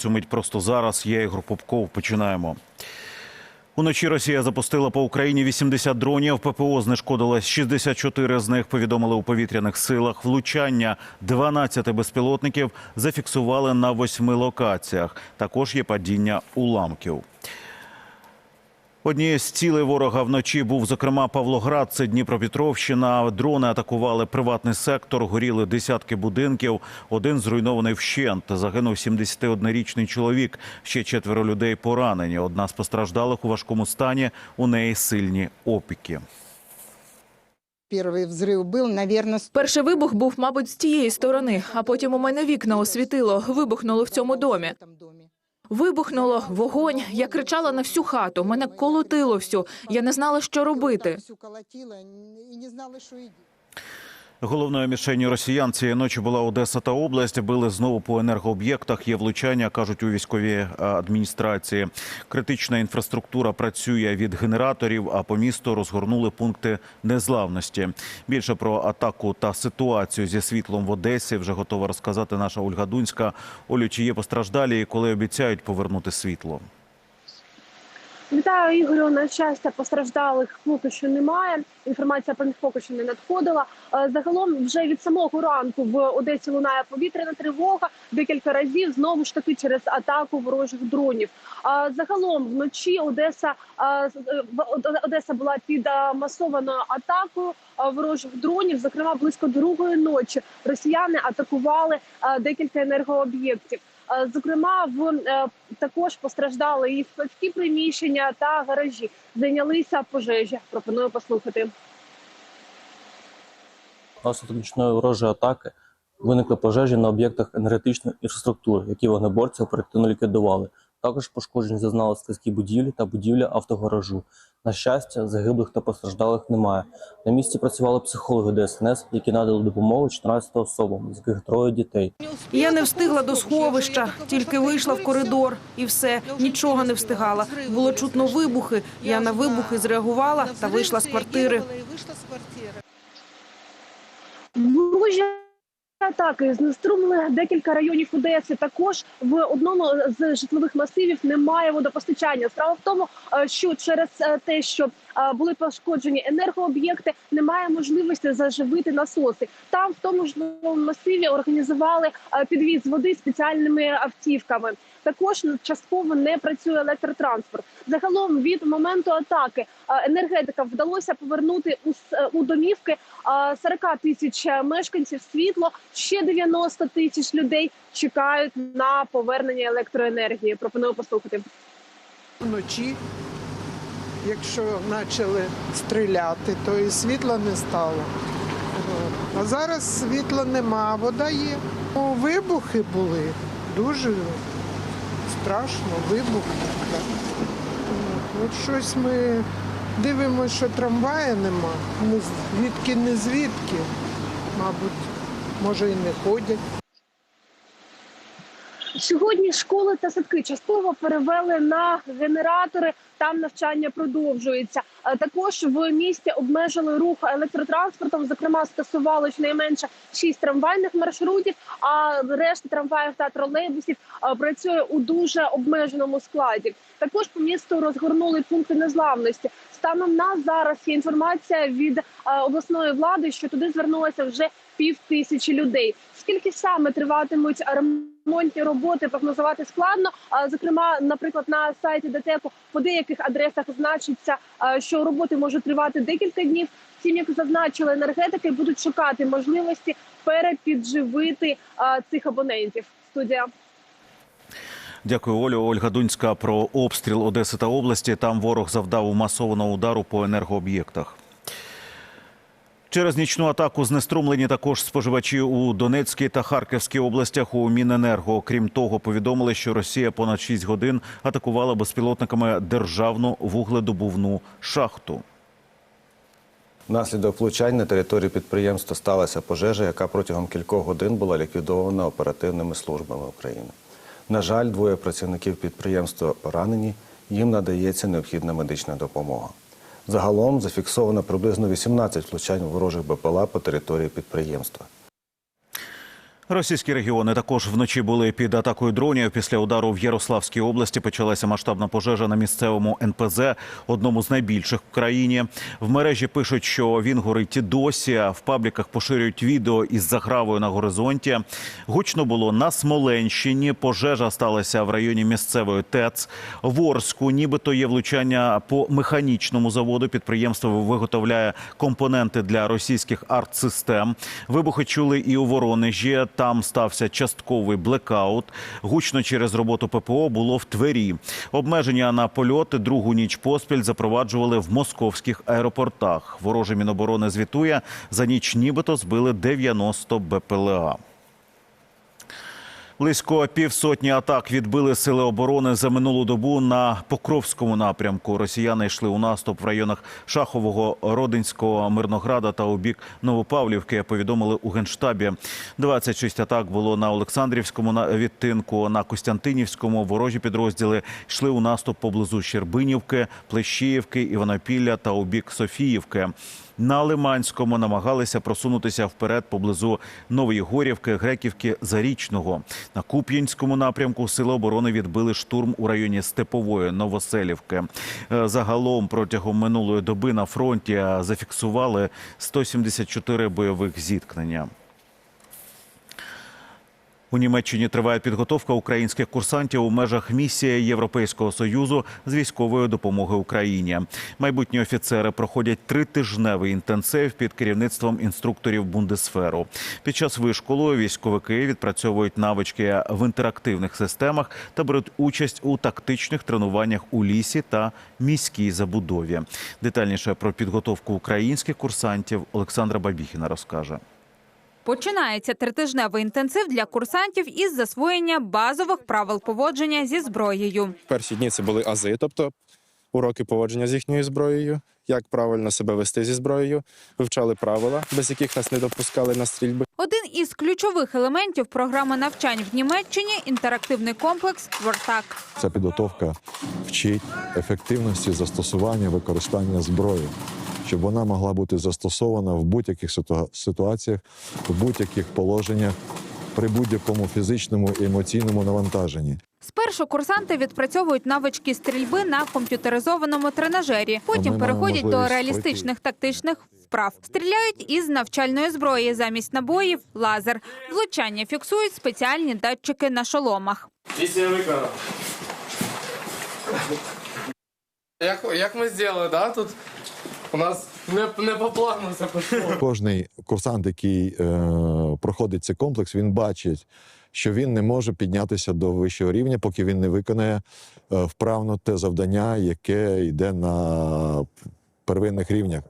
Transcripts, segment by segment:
Цю мить просто зараз. Я Ігор Попков. Починаємо. Уночі Росія запустила по Україні 80 дронів. ППО знешкодило 64 з них. Повідомили у повітряних силах. Влучання 12 безпілотників зафіксували на восьми локаціях. Також є падіння уламків. Однією з цілей ворога вночі був зокрема Павлоград. Це Дніпропетровщина. Дрони атакували приватний сектор. Горіли десятки будинків. Один зруйнований вщент. Загинув 71-річний чоловік. Ще четверо людей поранені. Одна з постраждалих у важкому стані. У неї сильні опіки. Первый взрыв был, наверное, Перший вибух був, мабуть, з тієї сторони, а потім у мене вікна освітило, вибухнуло в цьому домі. Вибухнуло вогонь. Я кричала на всю хату. Мене колотило всю. Я не знала, що робити. Головною мішенню росіян цієї ночі була Одеса та область. Били знову по енергооб'єктах. Є влучання, кажуть у військовій е, адміністрації. Критична інфраструктура працює від генераторів, а по місту розгорнули пункти незламності. Більше про атаку та ситуацію зі світлом в Одесі вже готова розказати наша Ольга Дунська. Олю, чи є постраждалі і коли обіцяють повернути світло? Вітаю Ігорю. На щастя, постраждалих поки що немає. Інформація про них поки що не надходила. Е, Загалом, вже від самого ранку в Одесі лунає повітряна тривога декілька разів знову ж таки через атаку ворожих дронів. Загалом вночі Одеса е, е, Одеса була під е, масованою атакою е, ворожих дронів. Зокрема, близько другої ночі росіяни атакували е, декілька енергооб'єктів. Е, Зокрема, в е, також постраждали і складські приміщення та гаражі. Зайнялися пожежі. Пропоную послухати. Наслідок нічної ворожої атаки виникли пожежі на об'єктах енергетичної інфраструктури, які вогнеборці оперативно ліквідували. Також пошкоджень зазнали складські будівлі та будівля автогаражу. На щастя, загиблих та постраждалих немає. На місці працювали психологи ДСНС, які надали допомогу 14 особам, з яких троє дітей. Я не встигла до сховища, тільки вийшла в коридор і все, нічого не встигала. Було чутно вибухи. Я на вибухи зреагувала та вийшла з квартири. Ворожі атаки знеструмили декілька районів Одеси. Також в одному з житлових масивів немає водопостачання. Справа в тому, е, що через е, те, що е, були пошкоджені енергооб'єкти, немає можливості заживити насоси. Там в тому житловому масиві організували підвіз води спеціальними автівками. Також частково не працює електротранспорт. Загалом від моменту атаки е, енергетикам вдалося повернути у, е, домівки е, 40 тисяч мешканців світло. Ще 90 тисяч людей чекають на повернення електроенергії. Пропоную послухати. Вночі, якщо почали стріляти, то і світла не стало. А зараз світла нема, вода є. Вибухи були дуже страшно, вибух. Так. От. Щось ми дивимося, що трамвая нема. Звідки, не звідки. Мабуть, може і не ходять. Сьогодні школи та садки частково перевели на генератори. Там навчання продовжується. Е, Також в місті обмежили рух електротранспортом. Зокрема, скасували щонайменше шість трамвайних маршрутів. А решта трамваїв та тролейбусів е, працює у дуже обмеженому складі. Також по місту розгорнули пункти незламності. Станом на зараз є інформація від е, обласної влади, що туди звернулося вже пів тисячі людей. Скільки саме триватимуть ремонтні роботи, прогнозувати складно. Зокрема, наприклад, на сайті ДТЕКу по деяких адресах значиться, що роботи можуть тривати декілька днів. Втім, як зазначили енергетики, будуть шукати можливості перепідживити цих абонентів. Студія. Дякую, Олю. Ольга Дунська про обстріл Одеси та області. Там ворог завдав масованого удару по енергооб'єктах. Через нічну атаку знеструмлені також споживачі у Донецькій та Харківській областях у Міненерго. Крім того, повідомили, що Росія понад 6 годин атакувала безпілотниками державну вугледобувну шахту. Внаслідок влучань на території підприємства сталася пожежа, яка протягом кількох годин була ліквідована оперативними службами України. На жаль, двоє працівників підприємства поранені, їм надається необхідна медична допомога. Загалом зафіксовано приблизно 18 влучань ворожих БПЛА по території підприємства. Російські регіони також вночі були під атакою дронів. Після удару в Ярославській області почалася масштабна пожежа на місцевому НПЗ, одному з найбільших в країні. В мережі пишуть, що він горить досі. В пабліках поширюють відео із загравою на горизонті. Гучно було на Смоленщині. Пожежа сталася в районі місцевої ТЕЦ. В Орську нібито є влучання по механічному заводу. Підприємство виготовляє компоненти для російських артсистем. Вибухи чули і у Воронежі. Там стався частковий блекаут. Гучно через роботу ППО було в Твері. Обмеження на польоти другу ніч поспіль запроваджували в московських аеропортах. Вороже Міноборони звітує за ніч, нібито збили 90 БПЛА. Близько півсотні атак відбили сили оборони за минулу добу на Покровському напрямку. Росіяни йшли у наступ в районах Шахового, Родинського, Мирнограда та у бік Новопавлівки. Повідомили у генштабі. 26 атак було на Олександрівському відтинку, на Костянтинівському. Ворожі підрозділи йшли у наступ поблизу Щербинівки, Плещіївки, Іванопілля та у бік Софіївки. На Лиманському намагалися просунутися вперед поблизу Нової Горівки, Греківки, Зарічного. На Куп'янському напрямку сили оборони відбили штурм у районі Степової Новоселівки. Е, Загалом протягом минулої доби на фронті е, зафіксували 174 бойових зіткнення. У Німеччині триває підготовка українських курсантів у межах місії Європейського союзу з військової допомоги Україні. Майбутні офіцери проходять тритижневий інтенсив під керівництвом інструкторів Бундесферу. Під час вишколу військовики відпрацьовують навички в інтерактивних системах та беруть участь у тактичних тренуваннях у лісі та міській забудові. Детальніше про підготовку українських курсантів Олександра Бабіхіна розкаже. Починається тритижневий інтенсив для курсантів із засвоєння базових правил поводження зі зброєю. Перші дні це були ази, тобто уроки поводження з їхньою зброєю, як правильно себе вести зі зброєю, вивчали правила, без яких нас не допускали на стрільби. Один із ключових елементів програми навчань в Німеччині інтерактивний комплекс Вортак. Ця підготовка вчить ефективності застосування використання зброї, щоб вона могла бути застосована в будь-яких ситуаціях, в будь-яких положеннях, при будь-якому фізичному і емоційному навантаженні. Спершу курсанти відпрацьовують навички стрільби на комп'ютеризованому тренажері. Потім Ми переходять до реалістичних тактичних вправ. Стріляють із навчальної зброї замість набоїв лазер. Влучання фіксують спеціальні датчики на шоломах. Як, як ми зробили, да? Тут у нас не, не по плану все пішло. Кожний курсант, який е, проходить цей комплекс, він бачить, що він не може піднятися до вищого рівня, поки він не виконає е, вправно те завдання, яке йде на первинних рівнях.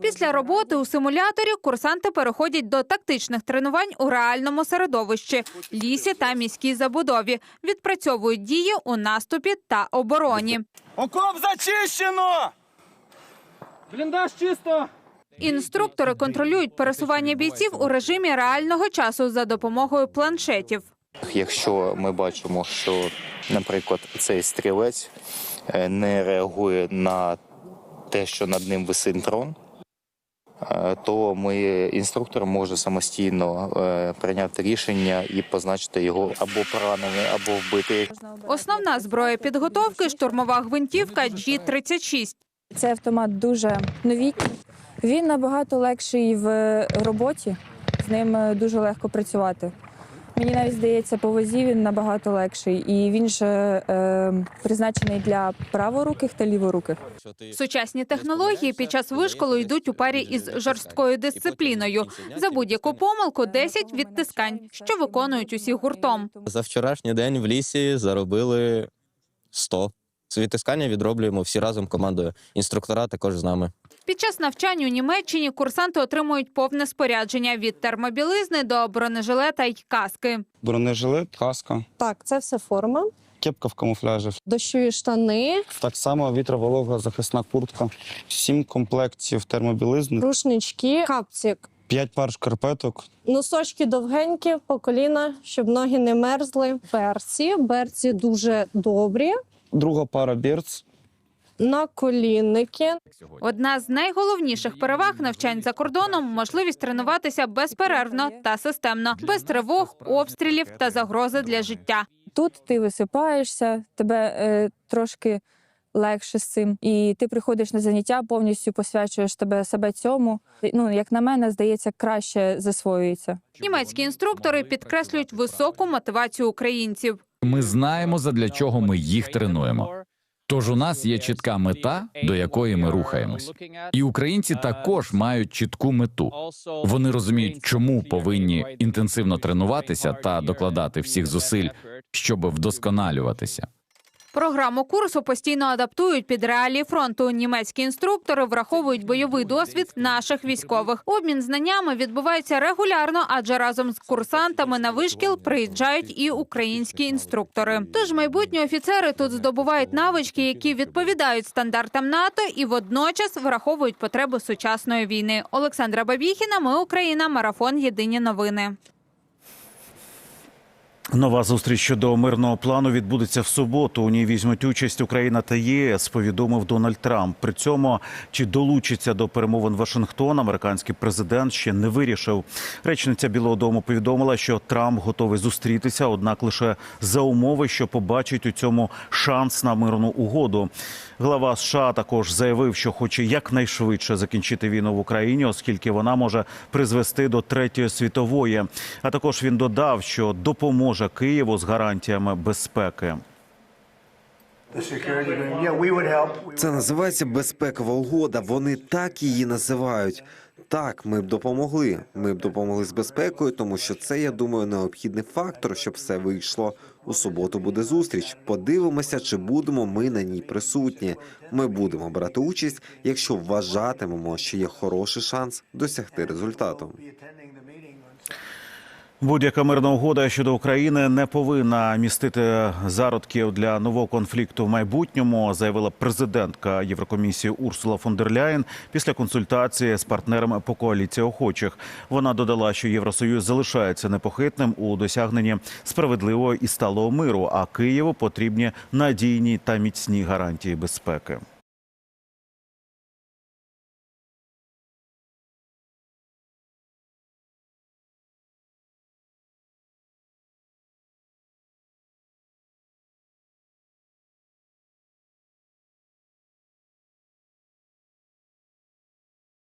Після роботи у симуляторі курсанти переходять до тактичних тренувань у реальному середовищі лісі та міській забудові. Відпрацьовують дії у наступі та обороні. Окоп зачищено! Бліндаж чисто! Інструктори контролюють пересування бійців у режимі реального часу за допомогою планшетів. Якщо ми бачимо, що, наприклад, цей стрілець е, не реагує на те, що над ним висить дрон, е, то ми інструктор може самостійно е, прийняти рішення і позначити його або поранений, або вбитий. Основна зброя підготовки штурмова гвинтівка G-36. Цей автомат дуже новітній. Він набагато легший в роботі, з ним е, дуже легко працювати. Мені навіть здається, по вазі він набагато легший, і він же е, призначений для праворуких та ліворуких. Сучасні технології під час вишколу йдуть у парі із жорсткою дисципліною. За будь-яку помилку 10 відтискань, що виконують усі гуртом. За вчорашній день в лісі заробили 100. Свої тискання відроблюємо всі разом командою. Інструктора також з нами. Під час навчань у Німеччині курсанти отримують повне спорядження від термобілизни до бронежилета й каски. Бронежилет, каска, Так, це все форма, кепка в камуфляжі. дощові штани, Так само вітроволога захисна куртка, сім комплектів термобілизни, рушнички, капцік, п'ять пар шкарпеток, носочки довгенькі по коліна, щоб ноги не мерзли. Берці, берці дуже добрі. Друга пара берц, наколінники. Одна з найголовніших переваг навчань за кордоном можливість тренуватися безперервно та системно, без тривог, обстрілів та загрози для життя. Тут ти висипаєшся, тебе е, трошки легше з цим, і ти приходиш на заняття, повністю посвячуєш тебе себе цьому. Ну як на мене, здається, краще засвоюється. Німецькі інструктори підкреслюють високу мотивацію українців. Ми знаємо, задля чого ми їх тренуємо. Тож у нас є чітка мета, до якої ми рухаємось. І українці також мають чітку мету. Вони розуміють, чому повинні інтенсивно тренуватися та докладати всіх зусиль, щоб вдосконалюватися. Програму курсу постійно адаптують під реалії фронту. Німецькі інструктори враховують бойовий досвід наших військових. Обмін знаннями відбувається регулярно, адже разом з курсантами на вишкіл приїжджають і українські інструктори. Тож майбутні офіцери тут здобувають навички, які відповідають стандартам НАТО, і водночас враховують потреби сучасної війни. Олександра Бабіхіна, ми Україна, марафон Єдині новини. Нова зустріч щодо мирного плану відбудеться в суботу. У ній візьмуть участь Україна та ЄС. Повідомив Дональд Трамп. При цьому чи долучиться до перемовин Вашингтон, американський президент ще не вирішив. Речниця Білого Дому повідомила, що Трамп готовий зустрітися, однак лише за умови, що побачить у цьому шанс на мирну угоду. Глава США також заявив, що хоче якнайшвидше закінчити війну в Україні, оскільки вона може призвести до третьої світової. А також він додав, що допоможе Києву з гарантіями безпеки. Це називається безпекова угода. Вони так її називають. Так, ми б допомогли. Ми б допомогли з безпекою, тому що це, я думаю, необхідний фактор, щоб все вийшло. У суботу буде зустріч. Подивимося, чи будемо ми на ній присутні. Ми будемо брати участь, якщо вважатимемо, що є хороший шанс досягти результату. Будь-яка мирна угода щодо України не повинна містити зародків для нового конфлікту в майбутньому, заявила президентка Єврокомісії Урсула фон дер Ляєн після консультації з партнерами по коаліції охочих. Вона додала, що Євросоюз залишається непохитним у досягненні справедливого і сталого миру, а Києву потрібні надійні та міцні гарантії безпеки.